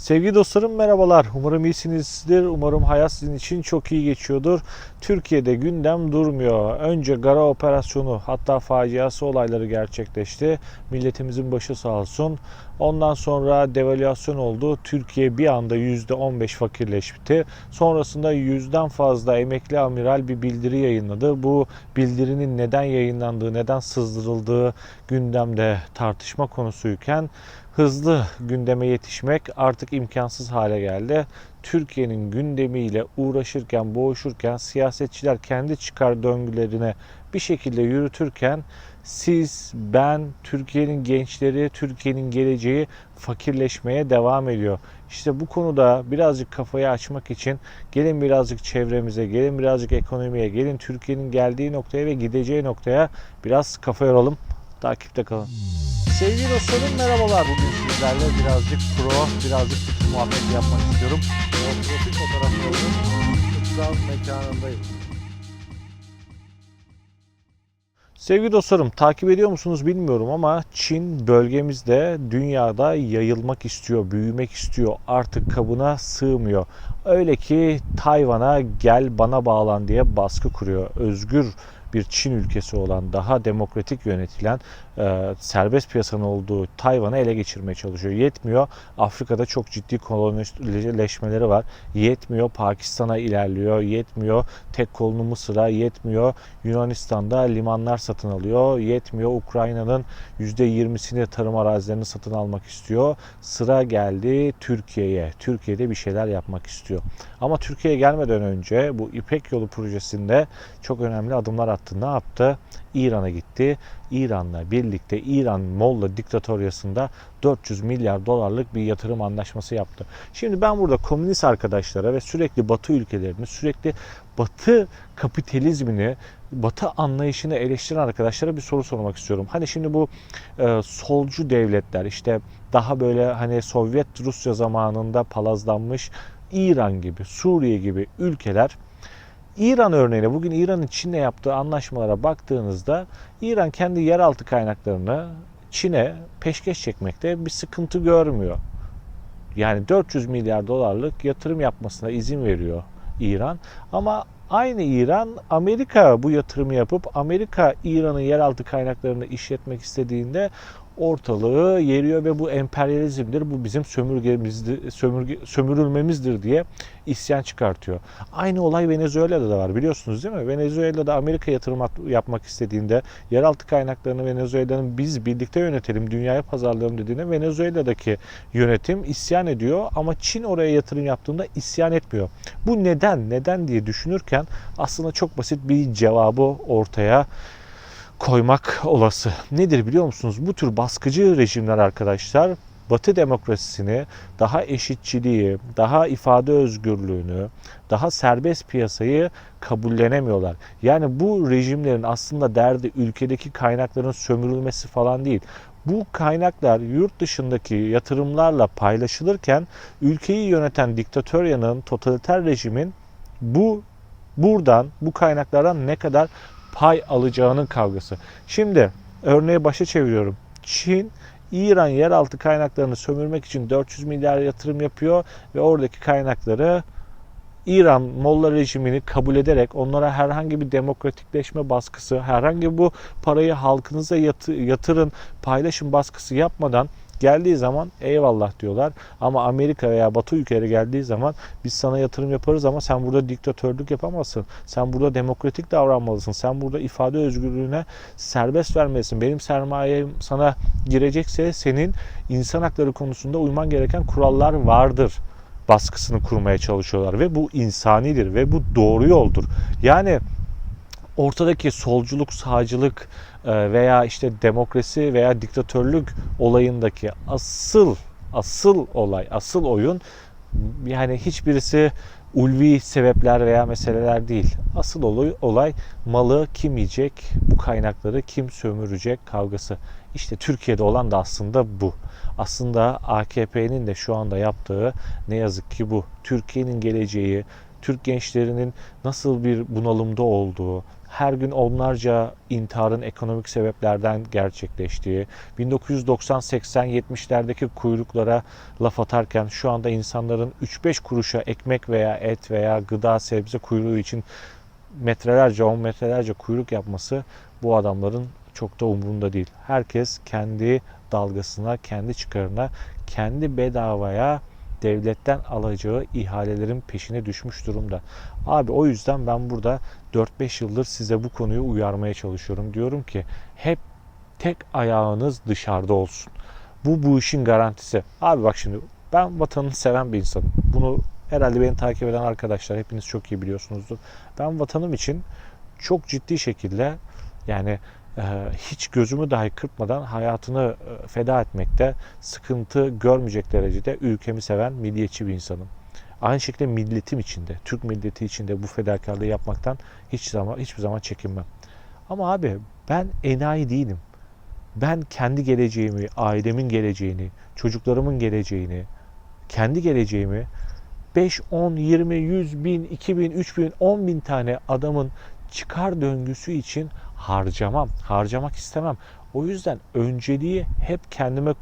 Sevgili dostlarım merhabalar. Umarım iyisinizdir. Umarım hayat sizin için çok iyi geçiyordur. Türkiye'de gündem durmuyor. Önce Gara operasyonu hatta faciası olayları gerçekleşti. Milletimizin başı sağ olsun. Ondan sonra devalüasyon oldu. Türkiye bir anda %15 fakirleşti. Sonrasında yüzden fazla emekli amiral bir bildiri yayınladı. Bu bildirinin neden yayınlandığı, neden sızdırıldığı gündemde tartışma konusuyken hızlı gündeme yetişmek artık imkansız hale geldi. Türkiye'nin gündemiyle uğraşırken, boğuşurken, siyasetçiler kendi çıkar döngülerine bir şekilde yürütürken siz, ben, Türkiye'nin gençleri, Türkiye'nin geleceği fakirleşmeye devam ediyor. İşte bu konuda birazcık kafayı açmak için gelin birazcık çevremize, gelin birazcık ekonomiye, gelin Türkiye'nin geldiği noktaya ve gideceği noktaya biraz kafa yoralım. Takipte kalın. Sevgili dostlarım merhabalar. Bugün sizlerle birazcık pro, birazcık fikir muhabbeti yapmak istiyorum. O profil fotoğraflarının kutsal mekanındayım. Sevgili dostlarım takip ediyor musunuz bilmiyorum ama Çin bölgemizde dünyada yayılmak istiyor, büyümek istiyor. Artık kabına sığmıyor. Öyle ki Tayvan'a gel bana bağlan diye baskı kuruyor. Özgür bir Çin ülkesi olan daha demokratik yönetilen e, serbest piyasanın olduğu Tayvan'ı ele geçirmeye çalışıyor. Yetmiyor. Afrika'da çok ciddi kolonileşmeleri var. Yetmiyor. Pakistan'a ilerliyor. Yetmiyor. Tek kolunu Mısır'a yetmiyor. Yunanistan'da limanlar satın alıyor. Yetmiyor. Ukrayna'nın %20'sini tarım arazilerini satın almak istiyor. Sıra geldi Türkiye'ye. Türkiye'de bir şeyler yapmak istiyor. Ama Türkiye'ye gelmeden önce bu İpek Yolu projesinde çok önemli adımlar attı. Ne yaptı? İran'a gitti. İran'la birlikte İran Molla diktatoryasında 400 milyar dolarlık bir yatırım anlaşması yaptı. Şimdi ben burada komünist arkadaşlara ve sürekli Batı ülkelerini, sürekli Batı kapitalizmini, Batı anlayışını eleştiren arkadaşlara bir soru sormak istiyorum. Hani şimdi bu e, solcu devletler işte daha böyle hani Sovyet Rusya zamanında palazlanmış İran gibi, Suriye gibi ülkeler İran örneğine bugün İran'ın Çin'le yaptığı anlaşmalara baktığınızda İran kendi yeraltı kaynaklarını Çin'e peşkeş çekmekte bir sıkıntı görmüyor. Yani 400 milyar dolarlık yatırım yapmasına izin veriyor İran. Ama aynı İran Amerika bu yatırımı yapıp Amerika İran'ın yeraltı kaynaklarını işletmek istediğinde ortalığı yeriyor ve bu emperyalizmdir, bu bizim sömürgemizdir, sömürge, sömürülmemizdir diye isyan çıkartıyor. Aynı olay Venezuela'da da var biliyorsunuz değil mi? Venezuela'da Amerika yatırım at- yapmak istediğinde yeraltı kaynaklarını Venezuela'nın biz birlikte yönetelim, dünyaya pazarlayalım dediğinde Venezuela'daki yönetim isyan ediyor ama Çin oraya yatırım yaptığında isyan etmiyor. Bu neden? Neden diye düşünürken aslında çok basit bir cevabı ortaya koymak olası. Nedir biliyor musunuz? Bu tür baskıcı rejimler arkadaşlar Batı demokrasisini, daha eşitçiliği, daha ifade özgürlüğünü, daha serbest piyasayı kabullenemiyorlar. Yani bu rejimlerin aslında derdi ülkedeki kaynakların sömürülmesi falan değil. Bu kaynaklar yurt dışındaki yatırımlarla paylaşılırken ülkeyi yöneten diktatöryanın, totaliter rejimin bu buradan, bu kaynaklardan ne kadar pay alacağının kavgası. Şimdi örneği başa çeviriyorum. Çin İran yeraltı kaynaklarını sömürmek için 400 milyar yatırım yapıyor ve oradaki kaynakları İran Molla rejimini kabul ederek onlara herhangi bir demokratikleşme baskısı, herhangi bu parayı halkınıza yatı- yatırın, paylaşın baskısı yapmadan geldiği zaman eyvallah diyorlar. Ama Amerika veya Batı ülkeleri geldiği zaman biz sana yatırım yaparız ama sen burada diktatörlük yapamazsın. Sen burada demokratik davranmalısın. Sen burada ifade özgürlüğüne serbest vermelisin. Benim sermayem sana girecekse senin insan hakları konusunda uyman gereken kurallar vardır baskısını kurmaya çalışıyorlar ve bu insanidir ve bu doğru yoldur. Yani ortadaki solculuk, sağcılık veya işte demokrasi veya diktatörlük olayındaki asıl asıl olay, asıl oyun yani hiçbirisi ulvi sebepler veya meseleler değil. Asıl olay, olay malı kim yiyecek, bu kaynakları kim sömürecek kavgası. İşte Türkiye'de olan da aslında bu. Aslında AKP'nin de şu anda yaptığı ne yazık ki bu. Türkiye'nin geleceği, Türk gençlerinin nasıl bir bunalımda olduğu, her gün onlarca intiharın ekonomik sebeplerden gerçekleştiği, 1990-80-70'lerdeki kuyruklara laf atarken şu anda insanların 3-5 kuruşa ekmek veya et veya gıda sebze kuyruğu için metrelerce, on metrelerce kuyruk yapması bu adamların çok da umurunda değil. Herkes kendi dalgasına, kendi çıkarına, kendi bedavaya devletten alacağı ihalelerin peşine düşmüş durumda. Abi o yüzden ben burada 4-5 yıldır size bu konuyu uyarmaya çalışıyorum. Diyorum ki hep tek ayağınız dışarıda olsun. Bu bu işin garantisi. Abi bak şimdi ben vatanını seven bir insanım. Bunu herhalde beni takip eden arkadaşlar hepiniz çok iyi biliyorsunuzdur. Ben vatanım için çok ciddi şekilde yani hiç gözümü dahi kırpmadan hayatını e, feda etmekte sıkıntı görmeyecek derecede ülkemi seven milliyetçi bir insanım. Aynı şekilde milletim içinde, Türk milleti içinde bu fedakarlığı yapmaktan hiç zaman hiçbir zaman çekinmem. Ama abi ben enayi değilim. Ben kendi geleceğimi, ailemin geleceğini, çocuklarımın geleceğini, kendi geleceğimi 5, 10, 20, 100 bin, 2 bin, 3 bin, 10 bin tane adamın çıkar döngüsü için harcamam. Harcamak istemem. O yüzden önceliği hep kendime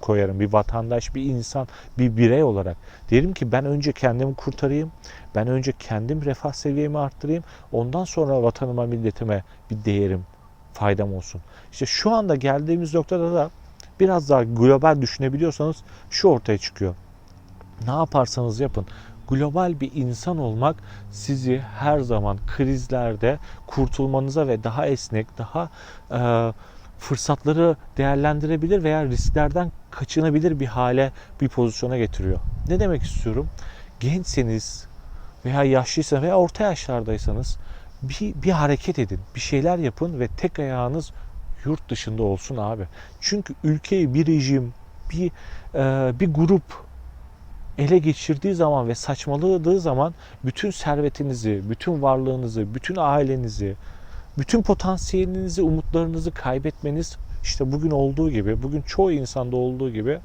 koyarım. Bir vatandaş, bir insan, bir birey olarak. Derim ki ben önce kendimi kurtarayım. Ben önce kendim refah seviyemi arttırayım. Ondan sonra vatanıma, milletime bir değerim, faydam olsun. İşte şu anda geldiğimiz noktada da biraz daha global düşünebiliyorsanız şu ortaya çıkıyor. Ne yaparsanız yapın global bir insan olmak sizi her zaman krizlerde kurtulmanıza ve daha esnek, daha e, fırsatları değerlendirebilir veya risklerden kaçınabilir bir hale, bir pozisyona getiriyor. Ne demek istiyorum? Gençseniz veya yaşlıysanız veya orta yaşlardaysanız bir, bir hareket edin, bir şeyler yapın ve tek ayağınız yurt dışında olsun abi. Çünkü ülkeyi bir rejim, bir e, bir grup ele geçirdiği zaman ve saçmaladığı zaman bütün servetinizi, bütün varlığınızı, bütün ailenizi, bütün potansiyelinizi, umutlarınızı kaybetmeniz işte bugün olduğu gibi, bugün çoğu insanda olduğu gibi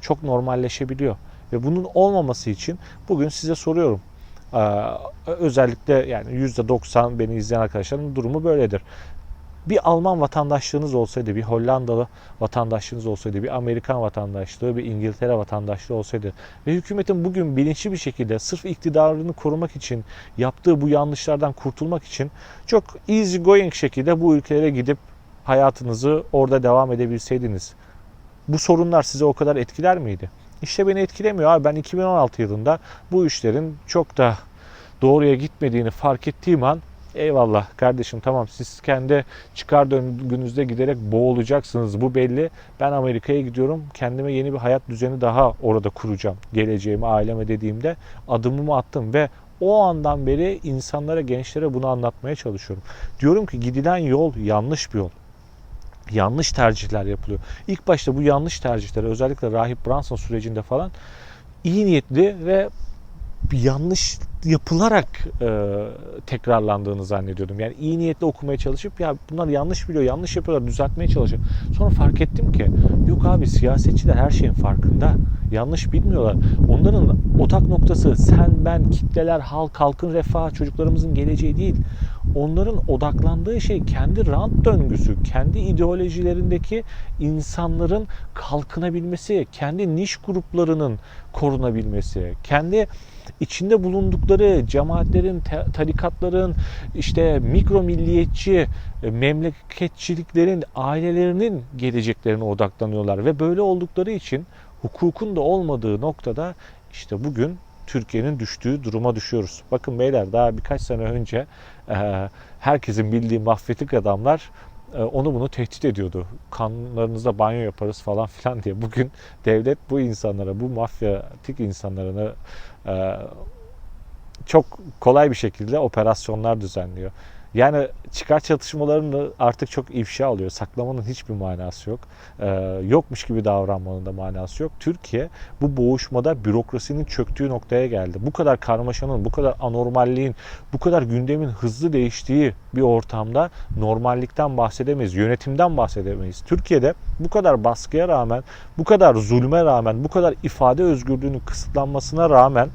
çok normalleşebiliyor. Ve bunun olmaması için bugün size soruyorum. Ee, özellikle yani %90 beni izleyen arkadaşların durumu böyledir bir Alman vatandaşlığınız olsaydı, bir Hollandalı vatandaşlığınız olsaydı, bir Amerikan vatandaşlığı, bir İngiltere vatandaşlığı olsaydı ve hükümetin bugün bilinçli bir şekilde sırf iktidarını korumak için yaptığı bu yanlışlardan kurtulmak için çok easy going şekilde bu ülkelere gidip hayatınızı orada devam edebilseydiniz bu sorunlar size o kadar etkiler miydi? İşte beni etkilemiyor abi. Ben 2016 yılında bu işlerin çok da doğruya gitmediğini fark ettiğim an Eyvallah kardeşim tamam siz kendi çıkar döngünüzde giderek boğulacaksınız bu belli. Ben Amerika'ya gidiyorum kendime yeni bir hayat düzeni daha orada kuracağım. Geleceğimi aileme dediğimde adımımı attım ve o andan beri insanlara gençlere bunu anlatmaya çalışıyorum. Diyorum ki gidilen yol yanlış bir yol yanlış tercihler yapılıyor. İlk başta bu yanlış tercihler özellikle Rahip Brunson sürecinde falan iyi niyetli ve yanlış yapılarak e, tekrarlandığını zannediyordum. Yani iyi niyetle okumaya çalışıp ya bunlar yanlış biliyor, yanlış yapıyorlar, düzeltmeye çalışıyor. Sonra fark ettim ki yok abi siyasetçiler her şeyin farkında. Yanlış bilmiyorlar. Onların otak noktası sen, ben, kitleler, halk, halkın refahı, çocuklarımızın geleceği değil. Onların odaklandığı şey kendi rant döngüsü, kendi ideolojilerindeki insanların kalkınabilmesi, kendi niş gruplarının korunabilmesi, kendi içinde bulundukları cemaatlerin, tarikatların, işte mikro milliyetçi e, memleketçiliklerin, ailelerinin geleceklerine odaklanıyorlar ve böyle oldukları için hukukun da olmadığı noktada işte bugün Türkiye'nin düştüğü duruma düşüyoruz. Bakın beyler daha birkaç sene önce e, herkesin bildiği mafyatik adamlar e, onu bunu tehdit ediyordu. Kanlarınızda banyo yaparız falan filan diye. Bugün devlet bu insanlara, bu mafyatik insanlarını e, çok kolay bir şekilde operasyonlar düzenliyor. Yani çıkar çatışmalarını artık çok ifşa oluyor. Saklamanın hiçbir manası yok. Ee, yokmuş gibi davranmanın da manası yok. Türkiye bu boğuşmada bürokrasinin çöktüğü noktaya geldi. Bu kadar karmaşanın, bu kadar anormalliğin, bu kadar gündemin hızlı değiştiği bir ortamda normallikten bahsedemeyiz. Yönetimden bahsedemeyiz. Türkiye'de bu kadar baskıya rağmen, bu kadar zulme rağmen, bu kadar ifade özgürlüğünün kısıtlanmasına rağmen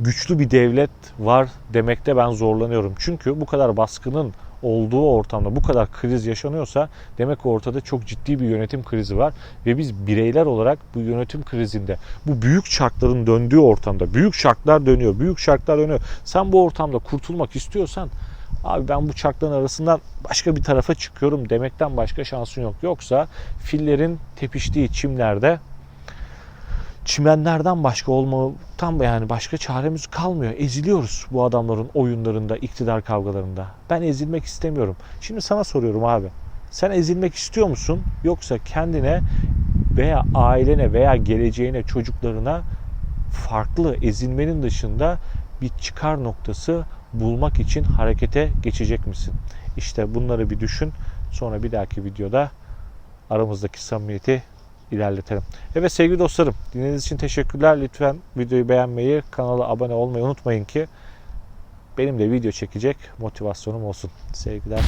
güçlü bir devlet var demekte ben zorlanıyorum. Çünkü bu kadar baskının olduğu ortamda bu kadar kriz yaşanıyorsa demek ortada çok ciddi bir yönetim krizi var ve biz bireyler olarak bu yönetim krizinde bu büyük çarkların döndüğü ortamda büyük çarklar dönüyor, büyük çarklar dönüyor. Sen bu ortamda kurtulmak istiyorsan abi ben bu çarkların arasından başka bir tarafa çıkıyorum demekten başka şansın yok. Yoksa fillerin tepiştiği çimlerde çimenlerden başka olmaktan yani başka çaremiz kalmıyor. Eziliyoruz bu adamların oyunlarında, iktidar kavgalarında. Ben ezilmek istemiyorum. Şimdi sana soruyorum abi. Sen ezilmek istiyor musun? Yoksa kendine veya ailene veya geleceğine, çocuklarına farklı ezilmenin dışında bir çıkar noktası bulmak için harekete geçecek misin? İşte bunları bir düşün. Sonra bir dahaki videoda aramızdaki samimiyeti ilerletelim. Evet sevgili dostlarım dinlediğiniz için teşekkürler. Lütfen videoyu beğenmeyi, kanala abone olmayı unutmayın ki benim de video çekecek motivasyonum olsun. Sevgiler.